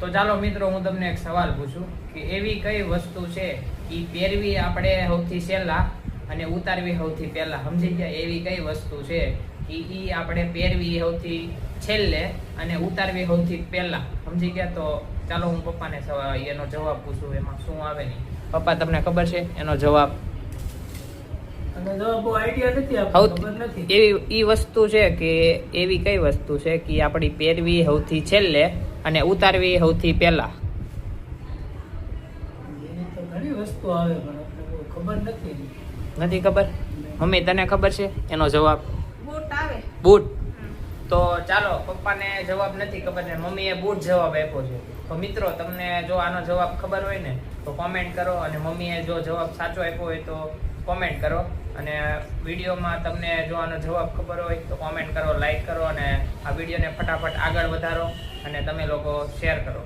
તો ચાલો મિત્રો, હું તમને એક સવાલ પૂછું કે એવી કઈ વસ્તુ છે એ પહેરવી આપણે સૌથી સહેલા અને ઉતારવી સૌથી પહેલા? સમજી ગયા? એવી કઈ વસ્તુ છે એ એ આપણે પહેરવી સૌથી છેલ્લે અને ઉતારવી સૌથી પહેલા? સમજી ગયા? તો ચાલો હું પપ્પાને એનો જવાબ પૂછું એમાં. શું આવે નહીં પપ્પા, તમને ખબર છે? એનો જવાબ અને જવાબ બહુ આઈડિયા નથી આપણને સૌથી ખબર નથી એવી ઈ વસ્તુ છે કે એવી કઈ વસ્તુ છે કે આપણી પહેરવી સૌથી છેલ્લે અને ઉતારવી સૌથી પહેલા? એની તો ઘણી વસ્તુ આવે પણ આપણે બહુ ખબર નથી ખબર? મમ્મી તને ખબર છે? એનો જવાબ. Boot boot. તો ચાલો, પપ્પાને જવાબ નથી ખબર ને, મમ્મીએ બૂટ જવાબ આપ્યો છે. તો મિત્રો, તમને જો આનો જવાબ ખબર હોય ને, તો કોમેન્ટ કરો અને મમ્મીએ જો જવાબ સાચો આપ્યો હોય તો કોમેન્ટ કરો. અને વિડીયોમાં તમને જો આનો જવાબ ખબર હોય તો કોમેન્ટ કરો લાઈક કરો અને આ વિડીયોને ફટાફટ આગળ વધારો અને તમે લોકો શેર કરો.